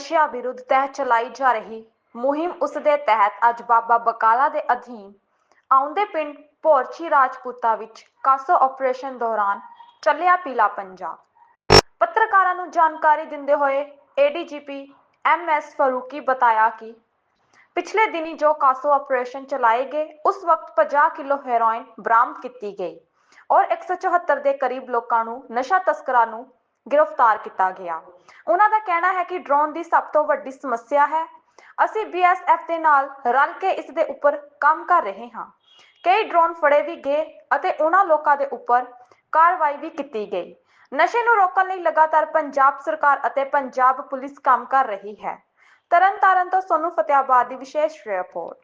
ਨਸ਼ਿਆਂ ਵਿਰੁੱਧ ਤਹਿਤ ਚਲਾਈ ਜਾ ਰਹੀ ਮੁਹਿੰਮ ਉਸ ਦੇ ਤਹਿਤ ਅੱਜ ਬਾਬਾ ਬਕਾਲਾ ਦੇ ਅਧੀਨ ਆਉਂਦੇ ਪਿੰਡ ਭੋਰਚੀ ਰਾਜਪੂਤਾ ਵਿੱਚ ਕਾਸੋ ਆਪਰੇਸ਼ਨ ਦੌਰਾਨ ਚੱਲਿਆ ਪੀਲਾ ਪੰਜਾਬ। ਪੱਤਰਕਾਰਾਂ ਨੂੰ ਜਾਣਕਾਰੀ ਦਿੰਦੇ ਹੋਏ ਏਡੀਜੀਪੀ ਐਮਐਸ ਫਾਰੂਕੀ ਬਤਾਇਆ ਕਿ ਪਿਛਲੇ ਦਿਨੀ ਜੋ ਕਾਸੋ ਆਪਰੇਸ਼ਨ ਚਲਾਏ ਗਏ, ਉਸ ਵਕਤ 50 ਕਿਲੋ ਹੈਰੋਇਨ ਬਰਾਮਦ ਕੀਤੀ ਗਈ ਔਰ 174 ਦੇ ਕਰੀਬ ਲੋਕਾਂ ਨੂੰ ਨਸ਼ਾ ਤਸਕਰਾਂ ਨੂੰ ਗ੍ਰਿਫਤਾਰ ਕੀਤਾ ਗਿਆ। ਉਹਨਾਂ ਦਾ ਕਹਿਣਾ ਹੈ ਕਿ ਡਰੋਨ ਦੀ ਸਭ ਤੋਂ ਵੱਡੀ ਸਮੱਸਿਆ ਹੈ, ਅਸੀਂ ਬੀਐਸਐਫ ਦੇ ਨਾਲ ਰਲ ਕੇ ਇਸ ਦੇ ਉੱਪਰ ਕੰਮ ਕਰ ਰਹੇ ਹਾਂ। ਕਈ ਡਰੋਨ ਫੜੇ ਵੀ ਗਏ ਅਤੇ ਉਹਨਾਂ ਲੋਕਾਂ ਦੇ ਉੱਪਰ ਕਾਰਵਾਈ ਵੀ ਕੀਤੀ ਗਈ। ਨਸ਼ੇ ਨੂੰ ਰੋਕਣ ਲਈ ਲਗਾਤਾਰ ਪੰਜਾਬ ਸਰਕਾਰ ਅਤੇ ਪੰਜਾਬ ਪੁਲਿਸ ਕੰਮ ਕਰ ਰਹੀ ਹੈ। ਤਰਨਤਾਰਨ ਤੋਂ ਸੋਨੂ ਫਤਿਆਬਾਦ ਦੀ ਵਿਸ਼ੇਸ਼ ਰਿਪੋਰਟ।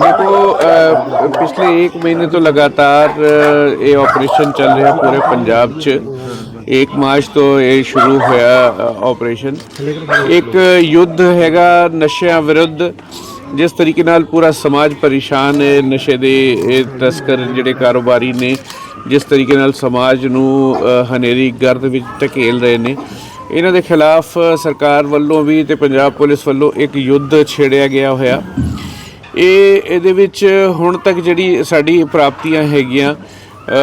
ਦੇਖੋ ਪਿਛਲੇ 1 ਮਹੀਨੇ ਤੋਂ ਲਗਾਤਾਰ ਇਹ ਆਪਰੇਸ਼ਨ ਚੱਲ ਰਿਹਾ ਪੂਰੇ ਪੰਜਾਬ 'ਚ। 1 ਮਾਰਚ ਤੋਂ ਇਹ ਸ਼ੁਰੂ ਹੋਇਆ ਆਪਰੇਸ਼ਨ ਇੱਕ ਯੁੱਧ ਹੈਗਾ ਨਸ਼ਿਆਂ ਵਿਰੁੱਧ, ਜਿਸ ਤਰੀਕੇ ਨਾਲ ਪੂਰਾ ਸਮਾਜ ਪਰੇਸ਼ਾਨ ਹੈ। ਨਸ਼ੇ ਦੇ ਇਹ ਤਸਕਰ ਜਿਹੜੇ ਕਾਰੋਬਾਰੀ ਨੇ, ਜਿਸ ਤਰੀਕੇ ਨਾਲ ਸਮਾਜ ਨੂੰ ਹਨੇਰੀ ਗਰਦ ਵਿੱਚ ਧਕੇਲ ਰਹੇ ਨੇ। ਇਹਨਾਂ ਦੇ ਖਿਲਾਫ ਸਰਕਾਰ ਵੱਲੋਂ ਵੀ ਤੇ ਪੰਜਾਬ ਪੁਲਿਸ ਵੱਲੋਂ ਇੱਕ ਯੁੱਧ ਛੇੜਿਆ ਗਿਆ ਹੋਇਆ। ਇਹ ਇਹਦੇ ਵਿੱਚ ਹੁਣ ਤੱਕ ਜਿਹੜੀ ਸਾਡੀ ਪ੍ਰਾਪਤੀਆਂ ਹੈਗੀਆਂ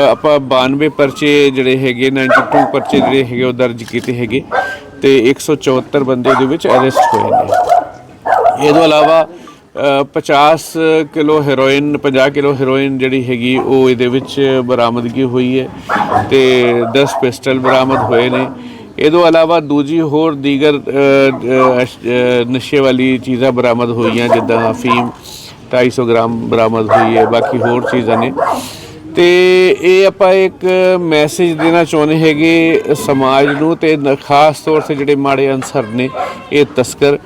ਆਪਾਂ 92 ਪਰਚੇ ਜਿਹੜੇ ਹੈਗੇ 92 ਪਰਚੇ ਜਿਹੜੇ ਹੈਗੇ ਉਹ ਦਰਜ ਕੀਤੇ ਹੈਗੇ ਤੇ 174 ਬੰਦੇ ਉਹਦੇ ਵਿੱਚ ਅਰੈਸਟ ਹੋਏ ਨੇ। ਇਹ ਤੋਂ ਇਲਾਵਾ ਅ, 50 ਕਿਲੋ ਹੈਰੋਇਨ 50 ਕਿਲੋ ਹੈਰੋਇਨ ਜਿਹੜੀ ਹੈਗੀ ਉਹ ਇਹਦੇ ਵਿੱਚ ਬਰਾਮਦਗੀ ਹੋਈ ਹੈ ਤੇ 10 ਪਿਸਟਲ ਬਰਾਮਦ ਹੋਏ ਨੇ। ਇਹ ਤੋਂ ਇਲਾਵਾ ਦੂਜੀ ਹੋਰ ਦੀਗਰ ਨਸ਼ੇ ਵਾਲੀ ਚੀਜ਼ਾਂ ਬਰਾਮਦ ਹੋਈਆਂ ਜਿੱਦਾਂ ਅਫੀਮ 250 ਗ੍ਰਾਮ ਬਰਾਮਦ ਹੋਈ ਹੈ, ਬਾਕੀ ਹੋਰ ਚੀਜ਼ਾਂ ਨੇ। ਤੇ ਇਹ ਆਪਾਂ ਇੱਕ ਮੈਸੇਜ ਦੇਣਾ ਚਾਹੁੰਦੇ ਹੈਗੇ ਸਮਾਜ ਨੂੰ ਤੇ ਖਾਸ ਤੌਰ ਤੇ ਜਿਹੜੇ ਮਾੜੇ ਅਨਸਰ ਨੇ, ਇਹ ਤਸਕਰ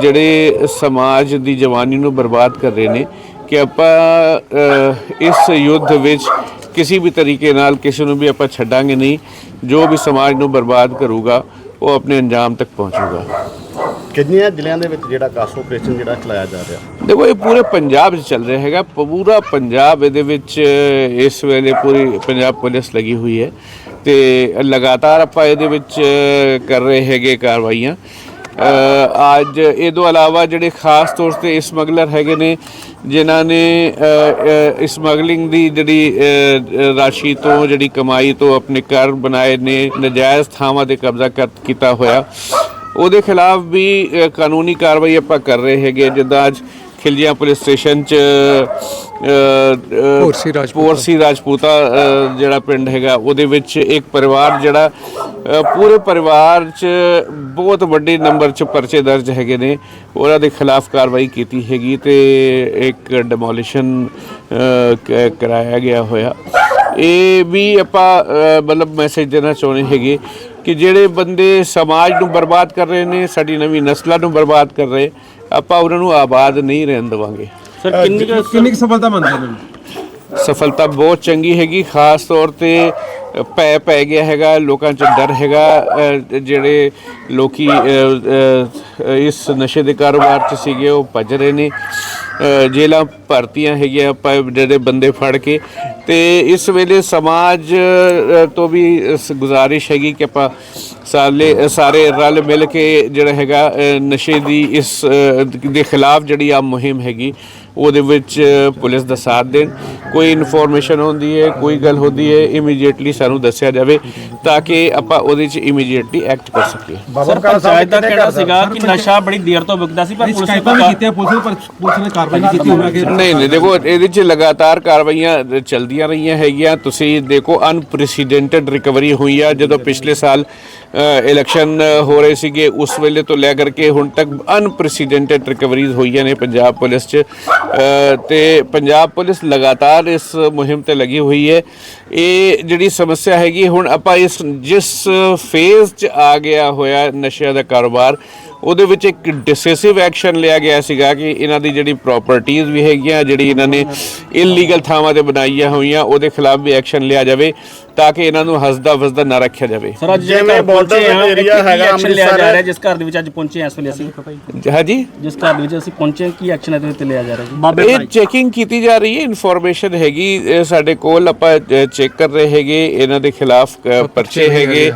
ਜਿਹੜੇ ਸਮਾਜ ਦੀ ਜਵਾਨੀ ਨੂੰ ਬਰਬਾਦ ਕਰ ਰਹੇ ਨੇ ਕਿ ਆਪਾਂ ਇਸ ਯੁੱਧ ਵਿੱਚ ਕਿਸੇ ਵੀ ਤਰੀਕੇ ਨਾਲ ਕਿਸੇ ਨੂੰ ਵੀ ਆਪਾਂ ਛੱਡਾਂਗੇ ਨਹੀਂ, ਜੋ ਵੀ ਸਮਾਜ ਨੂੰ ਬਰਬਾਦ ਕਰੂਗਾ, ਉਹ ਆਪਣੇ ਅੰਜਾਮ ਤੱਕ ਪਹੁੰਚੂਗਾ। ਕਿੰਨੀਆਂ ਜ਼ਿਲ੍ਹਿਆਂ ਦੇ ਵਿੱਚ ਜਿਹੜਾ ਕਾਸੋ ਆਪਰੇਸ਼ਨ ਜਿਹੜਾ ਚਲਾਇਆ ਜਾ ਰਿਹਾ? ਦੇਖੋ, ਇਹ ਪੂਰੇ ਪੰਜਾਬ 'ਚ ਚੱਲ ਰਿਹਾ ਹੈਗਾ। ਪੂਰਾ ਪੰਜਾਬ ਇਹਦੇ ਵਿੱਚ, ਇਸ ਵੇਲੇ ਪੂਰੀ ਪੰਜਾਬ ਪੁਲਿਸ ਲੱਗੀ ਹੋਈ ਹੈ ਤੇ ਲਗਾਤਾਰ ਆਪਾਂ ਇਹਦੇ ਵਿੱਚ ਕਰ ਰਹੇ ਹੈਗੇ ਕਾਰਵਾਈਆਂ। ਅੱਜ ਇਹ ਤੋਂ ਇਲਾਵਾ ਜਿਹੜੇ ਖਾਸ ਤੌਰ ਤੇ ਸਮਗਲਰ ਹੈਗੇ ਨੇ, ਜਿਨ੍ਹਾਂ ਨੇ ਸਮਗਲਿੰਗ ਦੀ ਜਿਹੜੀ ਰਾਸ਼ੀ ਤੋਂ, ਜਿਹੜੀ ਕਮਾਈ ਤੋਂ ਆਪਣੇ ਘਰ ਬਣਾਏ ਨੇ, ਨਜਾਇਜ਼ ਥਾਵਾਂ ਤੇ ਕਬਜ਼ਾ ਕਰ- ਕੀਤਾ ਹੋਇਆ। ਉਹਦੇ ਖਿਲਾਫ ਵੀ ਕਾਨੂੰਨੀ ਕਾਰਵਾਈ ਆਪਾਂ ਕਰ ਰਹੇ ਹੈਗੇ ਜਿੱਦਾਂ ਅੱਜ ਖਿਲਜੀਆਂ ਪੁਲਿਸ ਸਟੇਸ਼ਨ ਚ ਪੋਰਸੀ ਰਾਜਪੂਤਾ। ਪੋਰਸੀ ਰਾਜਪੂਤਾ ਜਿਹੜਾ ਪਿੰਡ ਹੈਗਾ ਉਹਦੇ ਵਿੱਚ ਇੱਕ ਪਰਿਵਾਰ ਜਿਹੜਾ ਪੂਰੇ ਪਰਿਵਾਰ ਚ ਬਹੁਤ ਵੱਡੇ ਨੰਬਰ ਚ ਪਰਚੇ ਦਰਜ ਹੈਗੇ ਨੇ। ਉਹਨਾਂ ਦੇ ਖਿਲਾਫ ਕਾਰਵਾਈ ਕੀਤੀ ਹੈਗੀ ਤੇ ਇੱਕ ਡਿਮੋਲੀਸ਼ਨ ਕਰਾਇਆ ਗਿਆ ਹੋਇਆ। ਇਹ ਵੀ ਆਪਾਂ ਮਤਲਬ ਮੈਸੇਜ ਦੇਣਾ ਚਾਹੁੰਦੇ ਹੈਗੇ ਕਿ ਜਿਹੜੇ ਬੰਦੇ ਸਮਾਜ ਨੂੰ ਬਰਬਾਦ ਕਰ ਰਹੇ ਨੇ ਸਾਡੀ ਨਵੀਂ ਨਸਲਾਂ ਨੂੰ ਬਰਬਾਦ ਕਰ ਰਹੇ ਆਪਾਂ ਉਹਨਾਂ ਨੂੰ ਆਬਾਦ ਨਹੀਂ ਰਹਿਣ ਦੇਵਾਂਗੇ। ਸਰ ਕਿੰਨੀ ਕਿੰਨੀ ਕੁ ਸਫਲਤਾ ਮੰਨਦੇ ਨੇ? ਸਫਲਤਾ ਬਹੁਤ ਚੰਗੀ ਹੈਗੀ ਖਾਸ ਤੌਰ ਤੇ ਪੈ ਪੈ ਗਿਆ ਹੈਗਾ ਲੋਕਾਂ 'ਚ ਡਰ ਹੈਗਾ ਜਿਹੜੇ ਲੋਕੀ ਇਸ ਨਸ਼ੇ ਦੇ ਕਾਰੋਬਾਰ 'ਚ ਸੀਗੇ ਉਹ ਭੱਜ ਰਹੇ ਨੇ। ਅ, ਭਰਤੀਆਂ ਹੈਗੀਆਂ ਆਪਾਂ ਜਿਹੜੇ ਬੰਦੇ ਫੜ ਕੇ। ਤੇ ਇਸ ਵੇਲੇ ਸਮਾਜ ਤੋਂ ਵੀ ਗੁਜ਼ਾਰਿਸ਼ ਹੈਗੀ ਕਿ ਆਪਾਂ ਸਾਰੇ ਸਾਰੇ ਰਲ ਮਿਲ ਕੇ ਜਿਹੜਾ ਹੈਗਾ ਨਸ਼ੇ ਦੀ ਇਸ ਦੇ ਖਿਲਾਫ ਜਿਹੜੀ ਆ ਮੁਹਿੰਮ ਹੈਗੀ ਉਹਦੇ ਵਿੱਚ ਪੁਲਿਸ ਦਾ ਸਾਥ ਦੇਣ। ਕੋਈ ਇਨਫੋਰਮੇਸ਼ਨ ਹੁੰਦੀ ਹੈ ਕੋਈ ਗੱਲ ਹੁੰਦੀ ਹੈ ਇਮੀਡੀਏਟਲੀ ਸਾਨੂੰ ਦੱਸਿਆ ਜਾਵੇ ਤਾਂ ਕਿ ਆਪਾਂ ਉਹਦੇ 'ਚ ਇਮੀਡੀਏਟਲੀ ਐਕਟ ਕਰ ਸਕੀਏ। ਸਰ ਪੰਚਾਇਤ ਦਾ ਕਹਿਣਾ ਸੀਗਾ ਕਿ ਨਸ਼ਾ ਬੜੀ ਦੇਰ ਤੋਂ ਵਿਕਦਾ ਸੀ ਪਰ ਪੁਲਿਸ ਨੇ ਕੀਤੀਆਂ ਪੁਲਿਸ ਨੇ ਪੁਲਿਸ ਨੇ ਕਾਰਵਾਈ ਨਹੀਂ ਕੀਤੀ ਉਹਨਾਂ ਕੇ ਨਹੀਂ ਨਹੀਂ ਦੇਖੋ ਇਹਦੇ 'ਚ ਲਗਾਤਾਰ ਕਾਰਵਾਈਆਂ ਚਲਦੀਆਂ ਰਹੀਆਂ ਹੈਗੀਆਂ। ਤੁਸੀਂ ਦੇਖੋ ਅਨਪ੍ਰੈਸੀਡੈਂਟਡ ਰਿਕਵਰੀ ਹੋਈ ਆ। ਜਦੋਂ ਪਿਛਲੇ ਸਾਲ ਇਲੈਕਸ਼ਨ ਹੋ ਰਹੇ ਸੀਗੇ ਉਸ ਵੇਲੇ ਤੋਂ ਲੈ ਕਰਕੇ ਹੁਣ ਤੱਕ ਅਨਪ੍ਰੈਸੀਡੈਂਟਡ ਰਿਕਵਰੀਜ਼ ਹੋਈਆਂ ਨੇ ਪੰਜਾਬ ਪੁਲਿਸ 'ਚ। ਤੇ ਪੰਜਾਬ ਪੁਲਿਸ ਲਗਾਤਾਰ ਇਸ ਮੁਹਿੰਮ ਤੇ ਲੱਗੀ ਹੋਈ ਹੈ। ਇਹ ਜਿਹੜੀ ਸਮੱਸਿਆ ਹੈਗੀ ਹੁਣ ਆਪਾਂ ਇਸ ਜਿਸ ਫੇਜ਼ 'ਚ ਆ ਗਿਆ ਹੋਇਆ ਨਸ਼ਿਆਂ ਦਾ ਕਾਰੋਬਾਰ ਉਹਦੇ ਵਿੱਚ ਇੱਕ ਡਿਸੈਸਿਵ ਐਕਸ਼ਨ ਲਿਆ ਗਿਆ ਸੀਗਾ ਕਿ ਇਹਨਾਂ ਦੀ ਜਿਹੜੀ ਪ੍ਰਾਪਰਟੀਆਂ ਵੀ ਹੈਗੀਆਂ ਜਿਹੜੀ ਇਹਨਾਂ ਨੇ ਇਲੀਗਲ ਥਾਵਾਂ ਤੇ ਬਣਾਈਆਂ ਹੋਈਆਂ ਉਹਦੇ ਖਿਲਾਫ ਵੀ ਐਕਸ਼ਨ ਲਿਆ ਜਾਵੇ ਤਾਂ ਕਿ ਇਹਨਾਂ ਨੂੰ ਹੱਸਦਾ ਵਸਦਾ ਨਾ ਰੱਖਿਆ ਜਾਵੇ। ਸਰ ਅੱਜ ਜਿਵੇਂ ਪਹੁੰਚੇ ਆ ਏਰੀਆ ਹੈਗਾ ਹੈਗਾ ਲਿਆ ਜਾ ਅੰਮ੍ਰਿਤਸਰ। ਰਿਹਾ ਜਿਸ ਘਰ ਦੇ ਵਿੱਚ ਅੱਜ ਪਹੁੰਚੇ ਇਸ ਵੇਲੇ ਅਸੀਂ। ਹਾਂਜੀ? ਜਿਸ ਘਰ ਦੇ ਵਿੱਚ ਅਸੀਂ ਪਹੁੰਚੇ ਕੀ ਐਕਸ਼ਨ ਇਹਦੇ ਉੱਤੇ ਲਿਆ ਜਾ ਰਿਹਾ ਜੀ? ਇਹ ਚੈਕਿੰਗ ਕੀਤੀ ਜਾ ਰਹੀ ਹੈ ਇਨਫੋਰਮੇਸ਼ਨ ਹੈਗੀ ਸਾਡੇ ਕੋਲ ਆਪਾਂ ਚੈੱਕ ਕਰ ਰਹੇ ਹੈਗੇ ਇਹਨਾਂ ਦੇ ਖਿਲਾਫ ਪਰਚੇ ਹੈਗੇ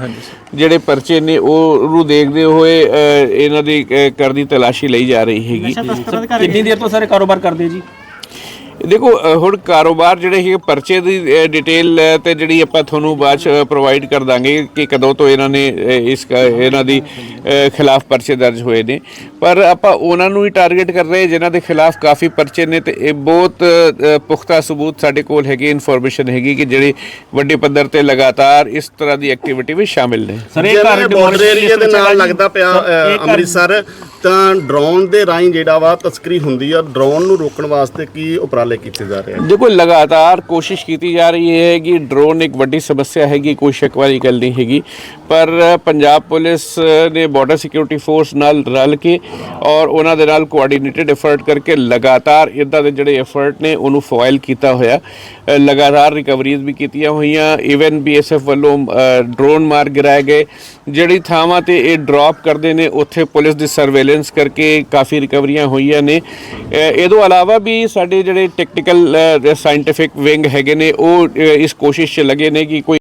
ਜਿਹੜੇ ਪਰਚੇ ਨੇ ਉਹ ਨੂੰ ਦੇਖਦੇ ਹੋਏ ਇਹਨਾਂ ਦੀ ਅ, ਕਰਦੀ ਤਲਾਸ਼ੀ ਲਈ ਜਾ ਰਹੀ ਹੈਗੀ। ਕਿੰਨੀ ਦੇਰ ਤੋਂ ਸਾਰੇ ਕਾਰੋਬਾਰ ਕਰਦੇ ਜੀ? ਦੇਖੋ ਹੁਣ ਕਾਰੋਬਾਰ ਜਿਹੜੇ ਹੈਗੇ ਪਰਚੇ ਦੀ ਡਿਟੇਲ ਤੇ ਜਿਹੜੀ ਆਪਾਂ ਤੁਹਾਨੂੰ ਬਾਅਦ ਚ ਪ੍ਰੋਵਾਈਡ ਕਰ ਦਾਂਗੇ ਕਿ ਕਦੋਂ ਤੋਂ ਇਹਨਾਂ ਨੇ ਇਸ ਕ- ਇਹਨਾਂ ਦੀ ਖਿਲਾਫ ਪਰਚੇ ਦਰਜ ਹੋਏ ਨੇ। ਪਰ ਆਪਾਂ ਉਹਨਾਂ ਨੂੰ ਹੀ ਟਾਰਗੇਟ ਕਰ ਰਹੇ ਜਿਨ੍ਹਾਂ ਦੇ ਖਿਲਾਫ ਕਾਫੀ ਪਰਚੇ ਨੇ ਤੇ ਇਹ ਬਹੁਤ ਪੁਖਤਾ ਸਬੂਤ ਸਾਡੇ ਕੋਲ ਹੈਗੇ ਇਨਫੋਰਮੇਸ਼ਨ ਹੈਗੀ ਕਿ ਜਿਹੜੇ ਵੱਡੇ ਪੱਧਰ ਤੇ ਲਗਾਤਾਰ ਇਸ ਤਰ੍ਹਾਂ ਦੀ ਐਕਟੀਵਿਟੀ ਵਿੱਚ ਸ਼ਾਮਿਲ ਨੇ। ਸਰ ਇਹ ਘਰ ਬਾਰਡਰ ਏਰੀਆ ਦੇ ਨਾਲ ਲੱਗਦਾ ਪਿਆ ਅੰਮ੍ਰਿਤਸਰ ਤਾਂ ਡਰੋਨ ਦੇ ਰਾਹੀਂ ਜਿਹੜਾ ਵਾ ਤਸਕਰੀ ਹੁੰਦੀ ਆ ਡਰੋਨ ਨੂੰ ਰੋਕਣ ਵਾਸਤੇ ਕੀ ਉਪਰਾਲੇ ਕੀਤੇ ਜਾ ਰਹੇ ਆ? ਦੇਖੋ ਲਗਾਤਾਰ ਕੋਸ਼ਿਸ਼ ਕੀਤੀ ਜਾ ਰਹੀ ਹੈ ਕਿ ਡਰੋਨ ਇੱਕ ਵੱਡੀ ਸਮੱਸਿਆ ਹੈਗੀ ਕੋਈ ਸ਼ੱਕ ਵਾਲੀ ਗੱਲ ਨਹੀਂ ਹੈਗੀ ਪਰ ਪੰਜਾਬ ਪੁਲਿਸ ਨੇ ਬਾਰਡਰ ਸਿਕਿਉਰਿਟੀ ਫੋਰਸ ਨਾਲ ਰਲ ਕੇ ਔਰ ਉਹਨਾਂ ਦੇ ਨਾਲ ਕੋਆਰਡੀਨੇਟਿਡ ਐਫਰਟ ਕਰਕੇ ਲਗਾਤਾਰ ਇਦਾਂ ਦੇ ਜਿਹੜੇ ਐਫਰਟ ਨੇ ਉਹਨੂੰ ਫੋਇਲ ਕੀਤਾ ਹੋਇਆ। ਲਗਾਤਾਰ ਰਿਕਵਰੀਜ਼ ਵੀ ਕੀਤੀਆਂ ਹੋਈਆਂ। ਇਵਨ ਬੀਐਸਐਫ ਵੱਲੋਂ ਡਰੋਨ ਮਾਰ ਗਿਰਾਏ ਗਏ। ਜਿਹੜੀ ਥਾਵਾਂ ਤੇ ਇਹ ਡ੍ਰੌਪ ਕਰਦੇ ਨੇ ਉੱਥੇ ਪੁਲਿਸ ਦੀ ਸਰਵੇਲੈਂਸ ਕਰਕੇ ਕਾਫੀ ਰਿਕਵਰੀਆਂ ਹੋਈਆਂ ਨੇ। ਅ, ਇਹ ਤੋਂ ਇਲਾਵਾ ਵੀ ਸਾਡੇ ਜਿਹੜੇ ਟੈਕਨੀਕਲ ਸਾਇੰਟਿਫਿਕ ਵਿੰਗ ਹੈਗੇ ਨੇ ਉਹ ਇਸ ਕੋਸ਼ਿਸ਼ 'ਚ ਲੱਗੇ ਨੇ ਕਿ ਕੋਈ